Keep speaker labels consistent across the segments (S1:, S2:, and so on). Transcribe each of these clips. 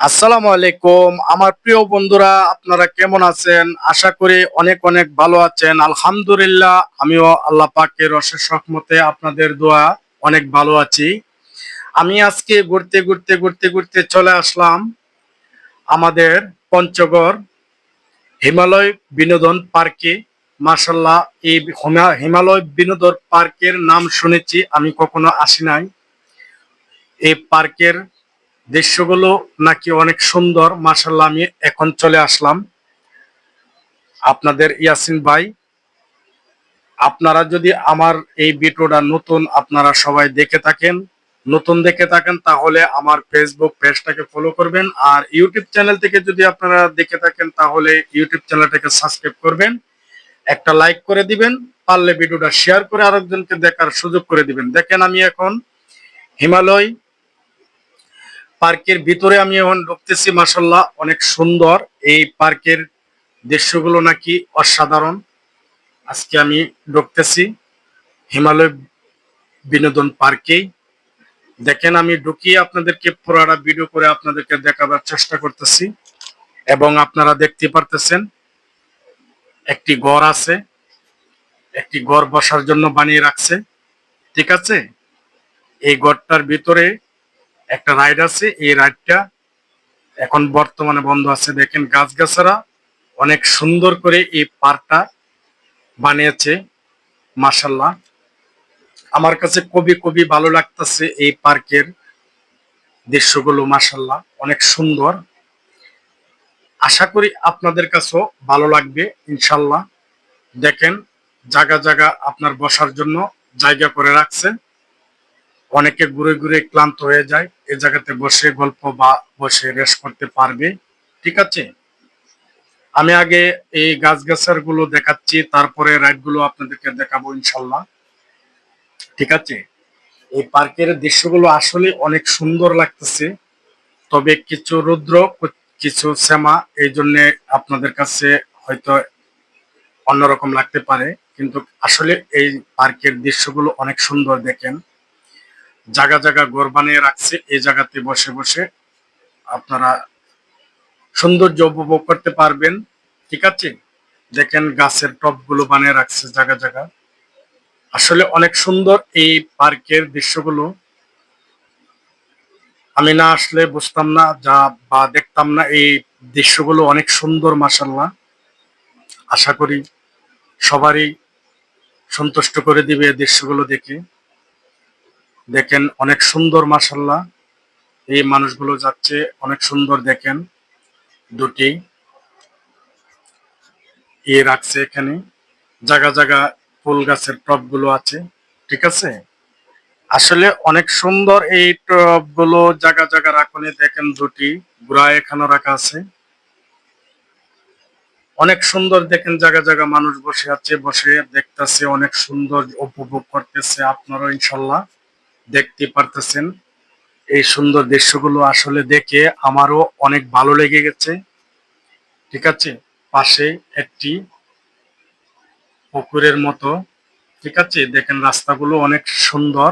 S1: আসসালামু আলাইকুম। আমার প্রিয় বন্ধুরা, আপনারা কেমন আছেন? আশা করি অনেক অনেক ভালো আছেন। আলহামদুলিল্লাহ, আমিও আল্লাহ পাকের অশেষ রহমতে আপনাদের দোয়া অনেক ভালো আছি। আমি আজকে ঘুরতে ঘুরতে ঘুরতে ঘুরতে চলে আসলাম আমাদের পঞ্চগড় হিমালয় বিনোদন পার্কে। মার্শাল্লাহ এই হিমালয় বিনোদন পার্কের নাম শুনেছি, আমি কখনো আসি নাই। এই পার্কের দৃশ্যগুলো নাকি অনেক সুন্দর মার্শাল্লাহ আমি এখন চলে আসলাম। আপনাদের ইয়াসিন ভাই, আপনারা যদি আমার এই ভিডিওটা নতুন আপনারা সবাই দেখে থাকেন, নতুন দেখে থাকেন, তাহলে আমার ফেসবুক পেজটাকে ফলো করবেন আর ইউটিউব চ্যানেল থেকে যদি আপনারা দেখে থাকেন, তাহলে ইউটিউব চ্যানেলটাকে সাবস্ক্রাইব করবেন। একটা লাইক করে দিবেন, পারলে ভিডিওটা শেয়ার করে আরেকজনকে দেখার সুযোগ করে দিবেন। দেখেন আমি এখন হিমালয় পার্কের ভিতরে আমি এখন ঢুকতেছি মাসাল্লাহ অনেক সুন্দর। এই পার্কের দৃশ্যগুলো নাকি অসাধারণ। আজকে আমি ঢুকতেছি হিমালয় বিনোদন পার্কেই। দেখেন, আমি ঢুকিয়ে আপনাদেরকে পুরাটা ভিডিও করে আপনাদেরকে দেখাবার চেষ্টা করতেছি। এবং আপনারা দেখতে পারতেছেন, একটি ঘর আছে, একটি ঘর বসার জন্য বানিয়ে রাখছে। ঠিক আছে? এই ঘরটার ভিতরে একটা রাইড আছে, এই রাইডটা এখন বর্তমানে বন্ধ আছে। দেখেন গাছগাছারা অনেক সুন্দর করে এই পার্কটা বানিয়েছে মাসাল্লাহ আমার কাছে কবি কবি ভালো লাগতেছে এই পার্কের দৃশ্যগুলো মাসাল্লাহ অনেক সুন্দর। আশা করি আপনাদের কাছেও ভালো লাগবে ইনশাল্লাহ দেখেন, জায়গা জায়গা আপনার বসার জন্য জায়গা করে রাখছে অনেকে ঘুরে ঘুরে ক্লান্ত হয়ে যায় এই জায়গাতে বসে গল্প বা বসে রেস্ট করতে পারবে। ঠিক আছে? আমি আগে এই গাছগাছারগুলো দেখাচ্ছি, তারপরে রাইডগুলো আপনাদেরকে দেখাবো ইনশাল্লাহ। ঠিক আছে? এই পার্কের দৃশ্যগুলো আসলে অনেক সুন্দর লাগতেছে, তবে কিছু রুদ্র, কিছু শ্যামা, এই জন্য আপনাদের কাছে হয়তো অন্যরকম লাগতে পারে। কিন্তু আসলে এই পার্কের দৃশ্যগুলো অনেক সুন্দর দেখেন। জায়গা জায়গা ঘর বানিয়ে রাখছে, এই জায়গাতে বসে বসে আপনারা সৌন্দর্য উপভোগ করতে পারবেন। ঠিক আছে? দেখেন গাছের টপগুলো বানিয়ে রাখছে জায়গা জায়গা আসলে অনেক সুন্দর এই পার্কের দৃশ্যগুলো। আমি না আসলে বুঝতাম না যা বা দেখতাম না, এই দৃশ্যগুলো অনেক সুন্দর মাসাল্লাহ আশা করি সবারই সন্তুষ্ট করে দিবে এই দৃশ্যগুলো দেখে। দেখেন অনেক সুন্দর মাসাল্লাহ এই মানুষগুলো যাচ্ছে, অনেক সুন্দর দেখেন দুটি। ইয়ে রাখছে এখানে। জায়গা জায়গা ফুল গাছের টবগুলো আছে, ঠিক আছে? আসলে অনেক সুন্দর এই টবগুলো জায়গা জায়গা রাখনে দেখেন দুটি গুড়া এখানে রাখা আছে। অনেক সুন্দর দেখেন জায়গা জায়গা মানুষ বসে আছে, বসে দেখতেছে, অনেক সুন্দর উপভোগ করতেছে আপনারাও ইনশাল্লাহ দেখতে পারতেছেন। এই সুন্দর দৃশ্যগুলো আসলে দেখে আমারও অনেক ভালো লেগে গেছে। ঠিক আছে? পাশে একটি পুকুরের মতো। ঠিক আছে? দেখেন রাস্তাগুলো অনেক সুন্দর।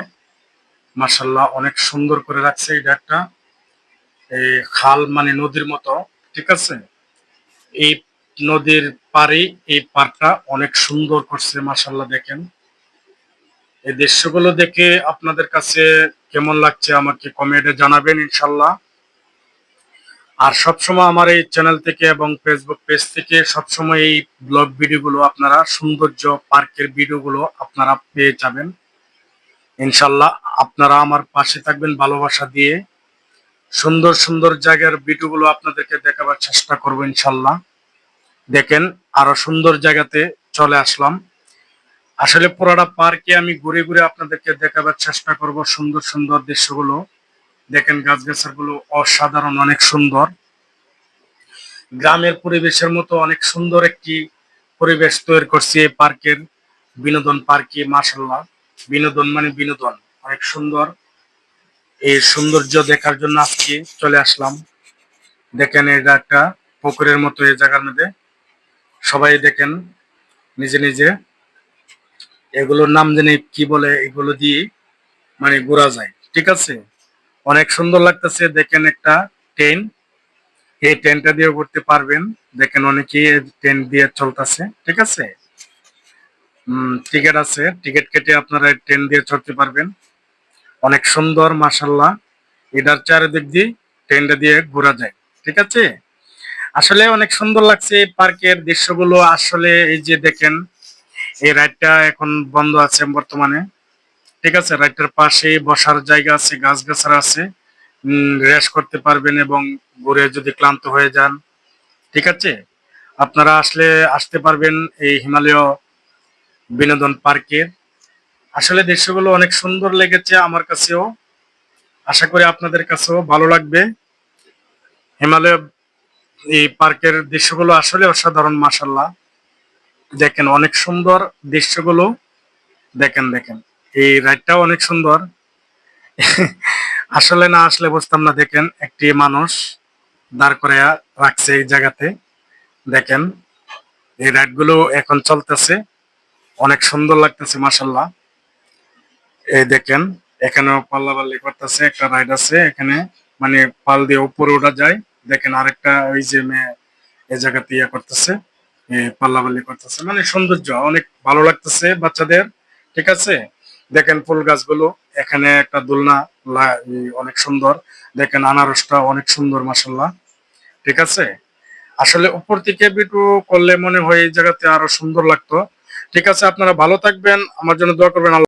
S1: মাসাল্লাহ অনেক সুন্দর করে রাখছে এটা একটা খাল মানে নদীর মতো। ঠিক আছে? এই নদীর পারে এই পার্কটা অনেক সুন্দর করছে মাসাল্লাহ দেখেন। এই দৃশ্যগুলো দেখে আপনাদের কাছে কেমন লাগছে আমাকে কমেন্টে জানাবেন ইনশাল্লাহ। আর সবসময় আমার এই চ্যানেল থেকে এবং ফেসবুক পেজ থেকে সবসময় এই ব্লগ ভিডিওগুলো আপনারা, সৌন্দর্য পার্কের ভিডিওগুলো আপনারা পেয়ে যাবেন। ইনশাল্লাহ আপনারা আমার পাশে থাকবেন ভালোবাসা দিয়ে। সুন্দর সুন্দর জায়গার ভিডিওগুলো আপনাদেরকে দেখাবার চেষ্টা করব ইনশাল্লাহ। দেখেন আরও সুন্দর জায়গাতে চলে আসলাম। আসলে পুরাটা পার্কে আমি ঘুরে ঘুরে আপনাদেরকে দেখাবার চেষ্টা করব সুন্দর সুন্দর দৃশ্যগুলো। দেখেন গাছগাছারগুলো অসাধারণ, অনেক সুন্দর। গ্রামের পরিবেশের মতো অনেক সুন্দর একটি পরিবেশ তৈরি করছে এই পার্কের বিনোদন পার্কে মাসাল্লাহ বিনোদন মানে বিনোদন, অনেক সুন্দর। এই সৌন্দর্য দেখার জন্য আজকে চলে আসলাম। দেখেন এটা একটা পুকুরের মতো এই জায়গার মধ্যে। সবাই দেখেন নিজে নিজে। এগুলোর নাম জানি কি বলে, এগুলো দিয়ে মানে ঘোরা যায়। ঠিক আছে? অনেক সুন্দর লাগতেছে, দেখেন একটা ট্রেন। এই ট্রেনটা দিয়েও করতে পারবেন। দেখেন অনেকেই ট্রেন দিয়ে চলতেছে। ঠিক আছে? টিকিট আছে। টিকিট কেটে আপনারা ট্রেন দিয়ে চড়তে পারবেন। অনেক সুন্দর মাসাল্লাহ এটার চারিদিক দিয়ে ট্রেনটা দিয়ে ঘোরা যায়। ঠিক আছে? আসলে অনেক সুন্দর লাগছে পার্কের দৃশ্যগুলো। আসলে এই যে দেখেন এই রাইডটা এখন বন্ধ আছে বর্তমানে। ঠিক আছে, রাইডটার পাশে বসার জায়গা আছে গাছ গাছরা আছে রেস করতে পারবেন এবং ঘুরে যদি ক্লান্ত হয়ে যান। ঠিক আছে? আপনারা আসলে আসতে পারবেন এই হিমালয় বিনোদন পার্কের। আসলে দৃশ্যগুলো অনেক সুন্দর লেগেছে আমার কাছেও। আশা করি আপনাদের কাছেও ভালো লাগবে। হিমালয় এই পার্কের দৃশ্যগুলো আসলে অসাধারণ মাসাল্লাহ দেখেন অনেক সুন্দর দৃশ্যগুলো। দেখেন দেখেন। এই রাইডটাও অনেক সুন্দর। আসলে না আসলে বুঝতাম না, দেখেন একটি মানুষ দাঁড় করে রাখছে এই জায়গাতে। দেখেন, এই রাইডগুলো এখন চলতেছে। অনেক সুন্দর লাগতেছে মাসাল্লাহ এই দেখেন, এখানেও পাল্লাপাল্লি করতেছে, একটা রাইড আছে এখানে। মানে পাল দিয়ে উপরে ওঠা যায়। দেখেন আরেকটা ওই যে মেয়ে এই জায়গাতে ইয়ে করতেছে। পাল্লাপাল্লি করতেছে। মানে সৌন্দর্য, অনেক ভালো লাগতেছে বাচ্চাদের। ঠিক আছে? দেখেন ফুল গাছগুলো, এখানে একটা দোলনা অনেক সুন্দর। দেখেন আনারসটা অনেক সুন্দর মাসাল্লাহ ঠিক আছে? আসলে উপর থেকে বিটু করলে মনে হয় এই জায়গাতে আরও সুন্দর লাগতো। ঠিক আছে, আপনারা ভালো থাকবেন। আমার জন্য দোয়া করবেন।